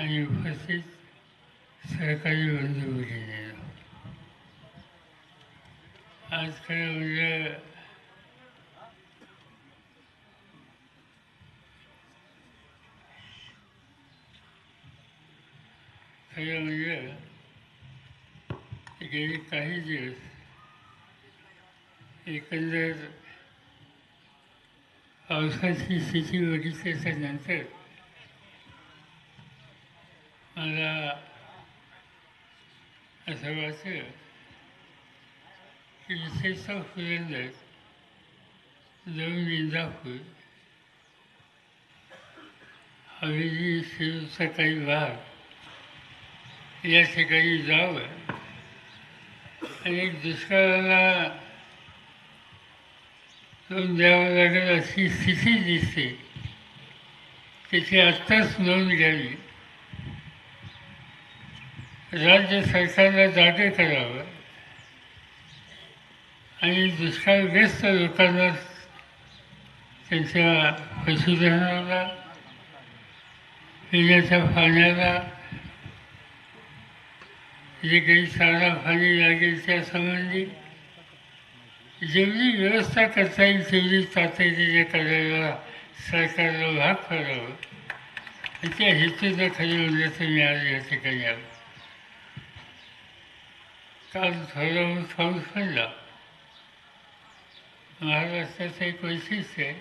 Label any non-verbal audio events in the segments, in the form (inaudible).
आणि उपस्थित सहकारी बंधू भगिनी आज खरं म्हणजे खरं म्हणजे गेले काही दिवस एकंदर पावसाची स्थिती बघितल्याच्या नंतर मला असं वाटतं की विशेषतः फुलंदर जाऊन दाखवू. हवेली शिवचा काही भाग या ठिकाणी जावं. आणि दुष्काळाला तोंड द्यावं लागेल अशी स्थिती दिसते. त्याची आत्ताच नोंद घ्यावी. राज्य सरकारला जागे करावं. आणि दुष्काळग्रस्त लोकांना त्यांच्या पशुधनाला पिण्याच्या पाण्याला जे काही चारा पाणी लागेल त्यासंबंधी जेवढी व्यवस्था करता येईल तेवढी तातडीने करायला सरकारला भाग करावं त्या हेतूचा खरी म्हणजे तर मी आज या ठिकाणी आलो. काल थोडा पाऊस पडला महाराष्ट्राचं एक वैशिष्ट्य आहे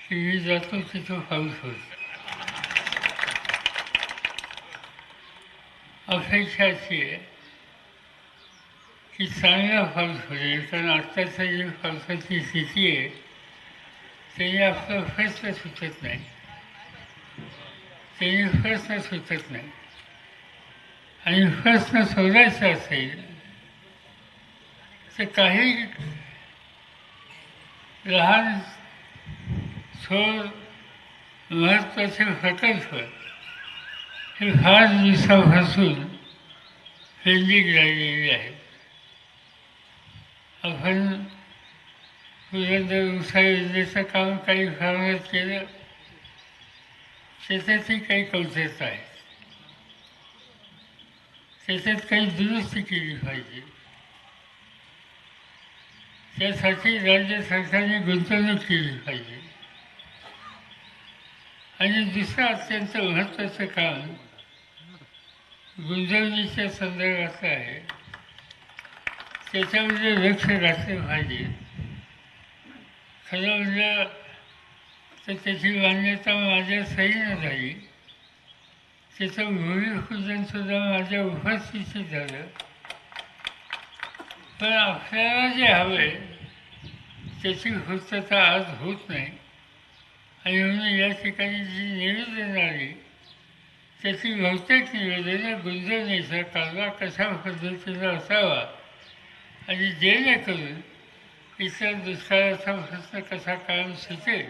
की मी जातो तिथं पाऊस होतो अपेक्षा अशी आहे की चांगला पाऊस होईल कारण आत्ताचा जी पावसाची स्थिती आहे त्याने आपला प्रश्न सुचत नाही त्याने प्रश्न सुचत नाही आणि प्रश्न सोडायचा असेल तर काही लहान सोड महत्त्वाचे प्रकल्प हे फार दिवसापासून पेंडिंग राहिलेली आहे आपण पुरंदर उसा योजनेचं काम काही प्रमाणात केलं त्याच्यातही काही कौशलता आहे. त्याच्यात काही दुरुस्ती केली पाहिजे. त्यासाठी राज्य सरकारने गुंतवणूक केली पाहिजे. आणि दुसरं अत्यंत महत्त्वाचं काम गुंतवणुकीच्या संदर्भातलं आहे. त्याच्यामध्ये लक्ष घातलं पाहिजे. खरं म्हणजे तर त्याची मान्यता माझ्या सहीनं झाली. त्याचं भूमिपूजनसुद्धा माझ्या उपस्थितीत झालं पण आपल्याला जे हवे आहे त्याची पूर्तता आज होत नाही आणि म्हणून या ठिकाणी जी निवेदन आली त्याची बहुतेक निवेदनं गुंजवणीचा कालवा कशा पद्धतीचा असावा आणि जेणेकरून इतर दुष्काळाचा प्रश्न कसा कायम सुटेल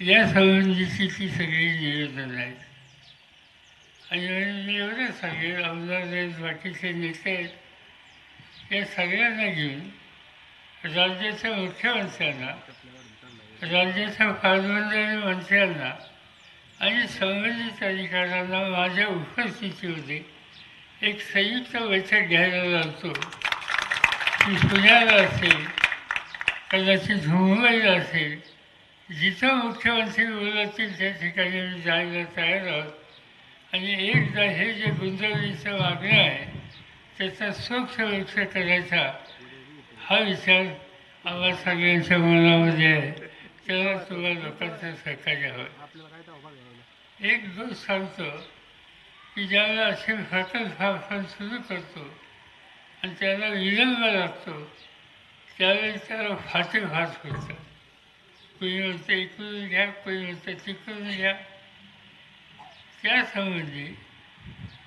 या संबंधीची ती सगळी निवेदनं आहेत आणि मी एवढंच सांगेन आमदार बाकीचे नेते आहेत या सगळ्यांना घेऊन राज्याच्या मुख्यमंत्र्यांना राज्याच्या पालकमंत्री मंत्र्यांना आणि संबंधित अधिकाऱ्यांना माझ्या उपस्थितीमध्ये एक संयुक्त बैठक घ्यायला लागतो ती पुण्याला असेल कदाचित मुंबईला असेल जिथं मुख्यमंत्री बोलतील त्या ठिकाणी मी जायला तयार आहोत. आणि एकदा हे जे गुंतवणुकीचं वागणं आहे त्याचा सूक्ष्म लक्ष करायचा हा विचार आम्हा सगळ्यांच्या मनामध्ये आहे. त्याला तुला लोकांचं सहकार्य हवं एक दोष सांगतो की ज्यावेळेला असे प्रकल्प आपण सुरू करतो आणि त्याला विलंब लागतो त्यावेळेस त्याला फाटे होतं कोणी म्हणतं इकडून घ्या कोणी म्हणतं तिकडून घ्या. त्यासंबंधी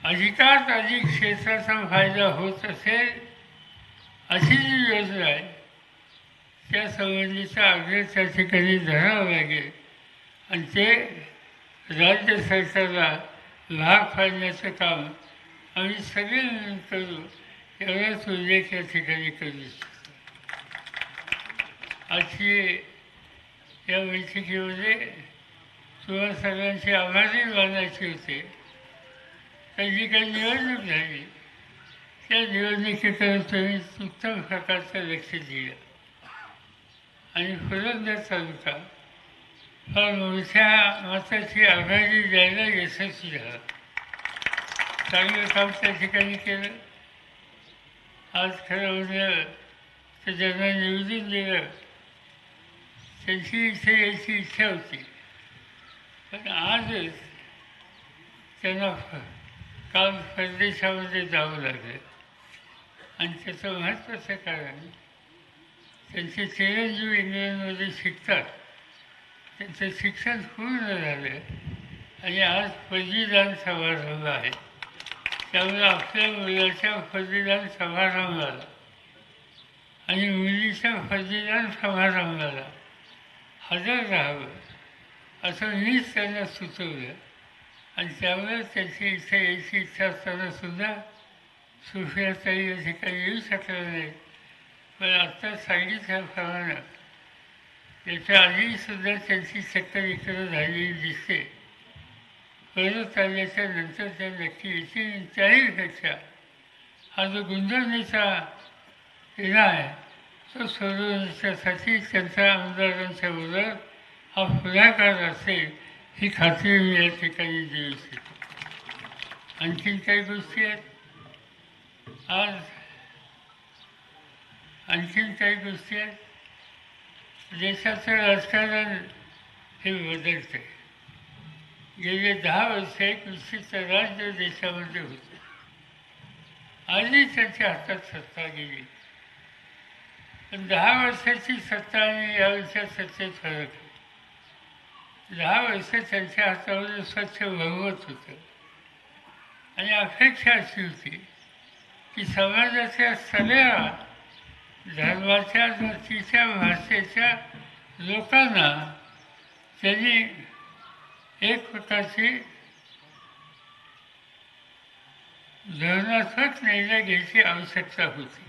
अधिकात अधिक क्षेत्राचा फायदा होत असेल अशी जी योजना आहे त्यासंबंधीचा आग्रह त्या ठिकाणी धरावा लागेल. आणि ते राज्य सरकारला भाग पाडण्याचं काम आम्ही सगळे मिळून करू एवढाच उल्लेख या ठिकाणी करू इच्छितो. आजची या बैठकीमध्ये तुम्हाला सगळ्यांची आभारी मानायची होते. तर जी काही निवडणूक झाली. त्या निवडणुकीकडे तुम्ही उत्तम प्रकारचं लक्ष दिलं. आणि पुरंदर तालुका फार मोठ्या मताची आघाडी द्यायला यशस्वी झाला. चांगलं काम त्या ठिकाणी केलं. आज खरं म्हणजे तर ज्यांना निवडून दिलं त्यांची इथे यायची इच्छा होती. पण आजच त्यांना काम परदेशामध्ये जावं लागलं. आणि त्याचं महत्त्वाचं कारण त्यांचे चिरंजीव इंग्लंडमध्ये शिकतात. त्यांचं शिक्षण पूर्ण झालं आणि आज पदवीदान समारंभ आहे. त्यामुळे आपल्या मुलाच्या पदवीदान समारंभाला आणि मुलीच्या पदवीदान समारंभाला हजर राहावं. असं मीच त्यांना सुचवलं. आणि त्यामुळे त्यांची इच्छा यायची इच्छा असताना सुद्धा सुफियाताई या ठिकाणी येऊ शकल्या नाही. पण आत्ता सांगितल्याप्रमाणे याच्या आधीसुद्धा त्यांची चक्कर इकडं झालेली दिसते. परत आल्याच्यानंतर त्या नक्की येतील त्याहीपेक्षा हा जो गुंजवण्याचा हिरा आहे तो सोडवण्यासाठी त्यांच्या आमदारांच्या बरोबर हा पुढाकार असेल ही खात्री मी या ठिकाणी देऊ आणखीन काही गोष्टी आहेत आज आणखीन काही गोष्टी आहेत देशाचं राजकारण हे। बदलतं गेले दहा वर्ष एक विशिष्ट राज्य देशामध्ये होतं आजही त्याच्या हातात सत्ता गेली पण दहा वर्षाची सत्ता आणि या वर्षात सत्तेत फरक आहे दहा वर्ष त्यांच्या हातामध्ये स्वच्छ भगवत होतं. आणि अपेक्षा अशी होती की समाजाच्या सगळ्या धर्माच्या जातीच्या भाषेच्या लोकांना त्यांनी एक प्रकारची धोरणात्मक निर्णय घ्यायची आवश्यकता होती.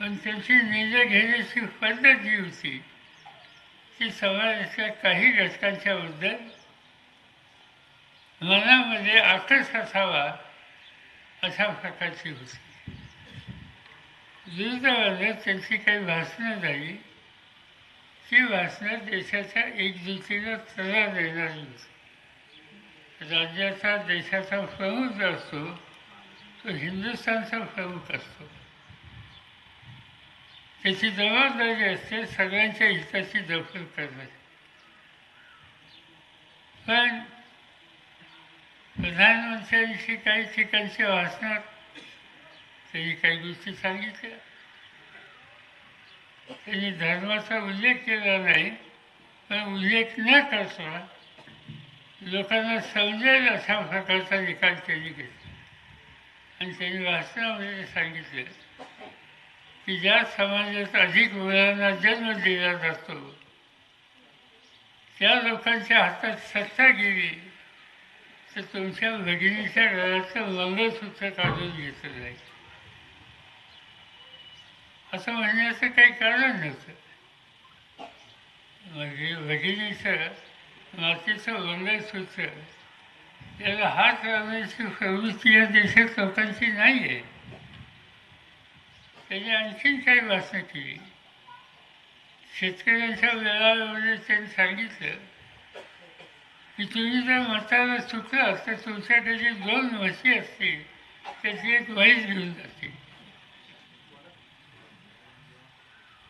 पण त्यांची निर्णय घेण्याची पद्धत जी होती की समाजाच्या काही घटकांच्या बद्दल मनामध्ये आकर्ष असावा अशा प्रकारची होती विरुद्ध वर्गात त्यांची काही भाषणं झाली. ती भाषणं देशाच्या एकजुटीला तडा देणारी होती राज्याचा देशाचा प्रमुख जो असतो तो हिंदुस्थानचा प्रमुख असतो. त्याची जबाबदारी असते सगळ्यांच्या हिताची दखल करण्याची पण प्रधानमंत्र्यांशी काही ठिकाणच्या भाषणात त्यांनी काही गोष्टी सांगितल्या. त्यांनी धर्माचा उल्लेख केला नाही पण उल्लेख न करता लोकांना समजेल अशा प्रकारचा निकाल त्यांनी घेतला. आणि त्यांनी भाषणामध्ये सांगितलं. की ज्या समाजात अधिक मुलांना जन्म दिला जातो त्या लोकांच्या हातात सत्ता गेली तर तुमच्या भगिनीच्या घराचं मंगळसूत्र काढून घेतलं जाईल. असं म्हणण्याचं काही कारण नव्हतं. म्हणजे भगिनीचं मातीचं मंगळसूत्र याला हात लावण्याची प्रवृत्ती या देशात लोकांची नाही आहे त्यांनी आणखीन काही भाषणं केली शेतकऱ्यांच्या वेळावेळी त्यांनी सांगितलं. की तुम्ही जर मताला चुकलं तर तुमच्याकडे दोन म्हशी असतील त्याची एक म्हैस घेऊन जातील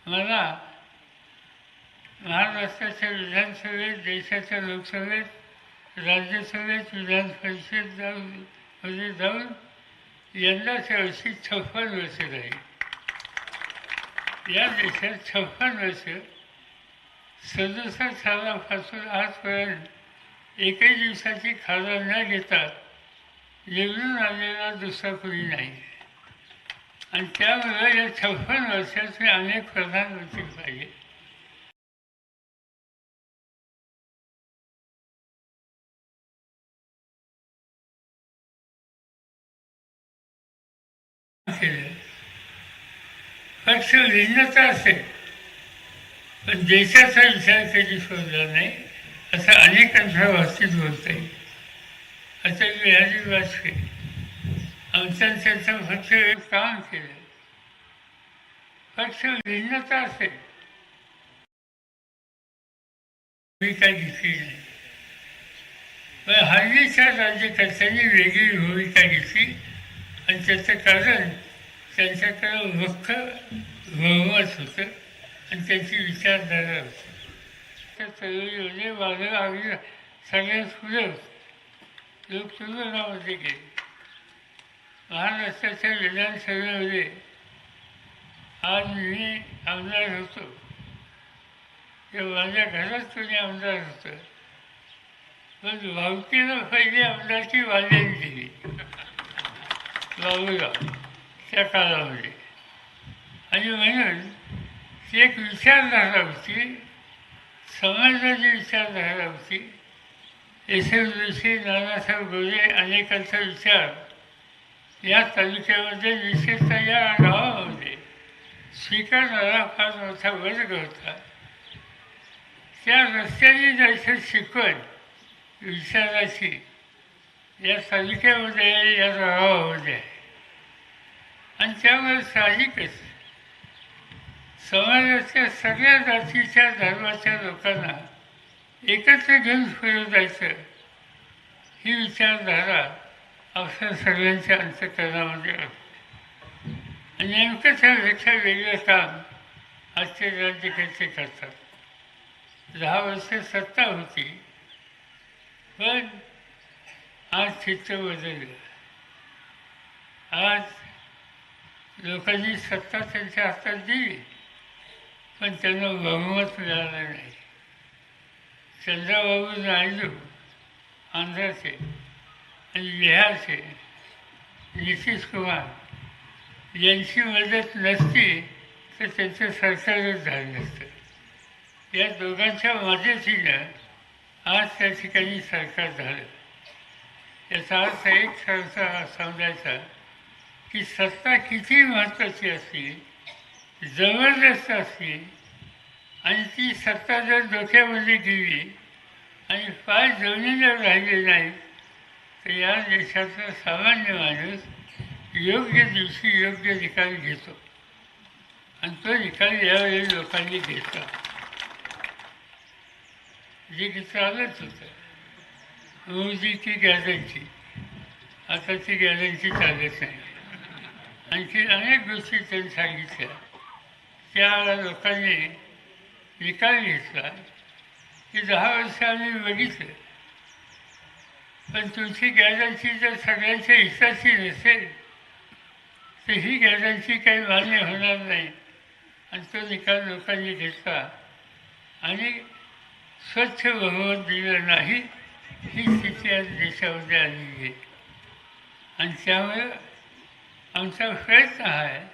मला महाराष्ट्राच्या विधानसभेत देशाच्या लोकसभेत राज्यसभेत विधान परिषद जाऊन मध्ये जाऊन यंदाच्या वर्षी छप्पन वर्ष राहील. या देशात छप्पन वर्ष. सदुसष्ट सालापासून आजपर्यंत एकही दिवसाची खाजा न घेता निवडून आलेला दुसरा कोणी नाही. आणि त्यामुळे या छप्पन वर्षाचे अनेक प्रधानमंत्री पाहिजे. पक्ष भिन्नता असेल पण देशाचा विचार कधी सोडला नाही असं अनेकांच्या बाबतीत होत आहे अटल बिहारी वाजपेयी आमच्या त्यांचं फक्त काम केलं. पक्ष भिन्नता असेल भूमिका घेतली नाही. पण हल्लीच्या राज्यकर्त्यांनी वेगळी भूमिका घेतली. आणि त्याचं कारण त्यांच्याकडं मुख्य बहुमत होतं आणि त्यांची विचारधारा होती. त्या चळवळीमध्ये माझं आम्ही सगळ्यात पुढं लोक तुलनामध्ये गेले. महाराष्ट्राच्या विधानसभेमध्ये आज मी आमदार होतो. तेव्हा माझ्या घरात तुम्ही आमदार होतं? पण भावकीनं पहिली आमदारची वाल्यांनी दिली. (laughs) बाबूराव त्या काळामध्ये. आणि म्हणून ती एक विचारधारा होती समाजाची विचारधारा होती. एस एस नानासाहेब गोरे अनेकांचा विचार. या तालुक्यामध्ये विशेषतः या गावामध्ये स्वीकारणारा फार मोठा वर्ग होता. त्या रस्त्याने जायचं शिकवण विचाराची या तालुक्यामध्ये या गावामध्ये. आणि त्यामुळे साहजिकच समाजाच्या सगळ्या जातीच्या धर्माच्या लोकांना एकत्र घेऊन फिरत जायचं ही विचारधारा आपल्या सगळ्यांच्या अंतकरणामध्ये असते. आणि नेमकं त्यापेक्षा वेगळं काम आजचे राज्यकर्ते करतात? दहा वर्ष सत्ता होती पण आज चित्र बदललं. आज लोकांनी सत्ता त्यांच्या हातात दिली. पण त्यांना बहुमत मिळालं नाही. चंद्रबाबू नायडू आंध्राचे आणि बिहारचे नितीश कुमार यांची मदत नसती तर त्यांचं सरकारच झालं नसतं. या दोघांच्या मदतीनं आज त्या ठिकाणी सरकार झालं. याचा अर्थ एक सरसा समजायचा की सत्ता किती महत्त्वाची असली जबरदस्त असली आणि ती सत्ता जर डोक्यामध्ये गेली आणि पाय जमिनी जर राहिले नाही तर या देशाचा सामान्य माणूस योग्य दिवशी योग्य निकाल घेतो. आणि तो निकाल यावेळी लोकांनी घेतला. जे की चालत होतं. मोदीची गॅरंटी आता ती गॅरंटी चालत नाही. आणखी अनेक गोष्टी त्यांनी सांगितल्या. त्या लोकांनी निकाल घेतला की दहा वर्ष आम्ही बघितलं. पण तुमची गॅरंटी जर सगळ्यांच्या हिताची नसेल तर ही गॅरंटी काही मान्य होणार नाही. आणि तो निकाल लोकांनी घेतला. आणि स्वच्छ बहुमत दिलं नाही ही स्थिती आज देशामध्ये आलेली आहे. आणि त्यामुळे आमचा प्रयत्न हा आहे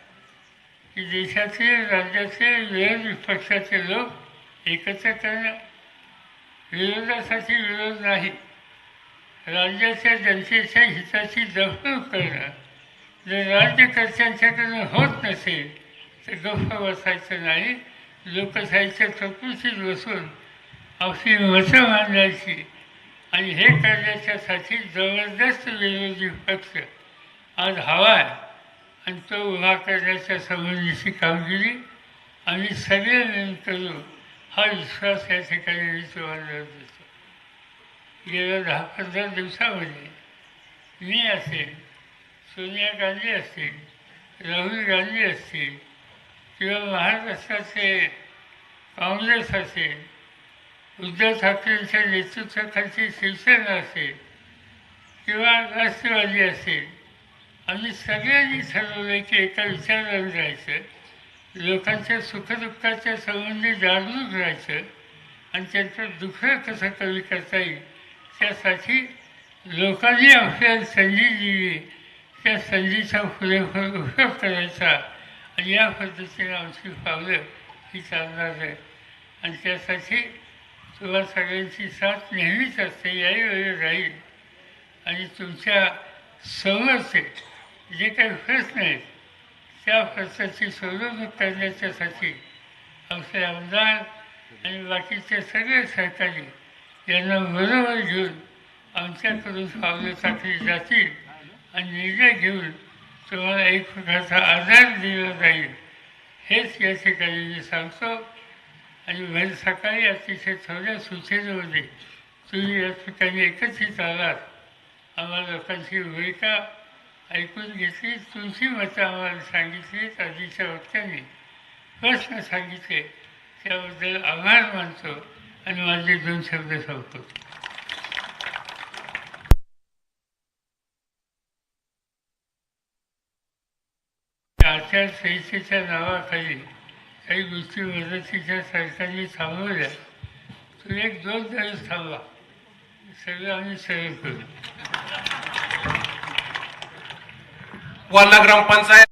की देशाचे राज्याचे विरोधी पक्षाचे लोक एकत्र करणं विरोधासाठी विरोध नाही. राज्याच्या जनतेच्या हिताची जपणूक करणं. जर राज्यकर्त्यांच्याकडून होत नसेल तर गप्प बसायचं नाही. लोकशाहीच्या चौकशीत बसून आपली मतं मांडायची आणि हे करण्याच्यासाठी जबरदस्त विरोधी पक्ष आज हवा आहे. आणि तो उभा करण्याच्या संबंधीची कामगिरी आम्ही सगळे करू हा विश्वास या ठिकाणी मी तुम्हाला देतो गेल्या दहा पंधरा दिवसामध्ये मी असेल सोनिया गांधी असतील राहुल गांधी असतील किंवा महाराष्ट्राचे काँग्रेस असेल उद्धव ठाकरेंच्या नेतृत्वाखालची शिवसेना असेल किंवा राष्ट्रवादी असेल आम्ही सगळ्यांनी ठरवलं की एका विचारावर जायचं लोकांच्या सुखदुःखाच्या संबंधी जागरूक राहायचं आणि त्यांचं दुःख कसं कमी करता येईल त्यासाठी लोकांनी आपल्याला संधी दिली त्या संधीचा पुरेपूर उपयोग करायचा. आणि या पद्धतीने आमची पावलं ही चालणार आहे आणि त्यासाठी तुम्हा सगळ्यांची साथ नेहमीच असते याही वेळी राहील. आणि तुमच्या समोरचे जे काही प्रश्न आहेत त्या खर्चाची सोडवणूक करण्याच्यासाठी आमचे आमदार आणि बाकीचे सगळे सहकारी यांना बरोबर घेऊन आमच्याकडून पावलं टाकली जातील आणि निर्णय घेऊन तुम्हाला एक प्रकारचा आधार दिला जाईल. हेच या ठिकाणी मी सांगतो. आणि भर सकाळी अतिशय थोड्या सूचनेमध्ये तुम्ही या ठिकाणी एकत्रित आलात. आम्हाला लोकांची भूमिका ऐकून घेतली तुमची मतं आम्हाला सांगितली आधीच्या वक्त्यांनी. प्रश्न सांगितले त्याबद्दल आभार मानतो आणि माझे दोन शब्द सांगतो आचारसंहितेच्या नावाखाली काही गोष्टी मदतीच्या सरकारने थांबवल्या. तुम्ही एक दोन दिवस थांबा. सगळं आम्ही सरळ करू. ग्रामपंचायत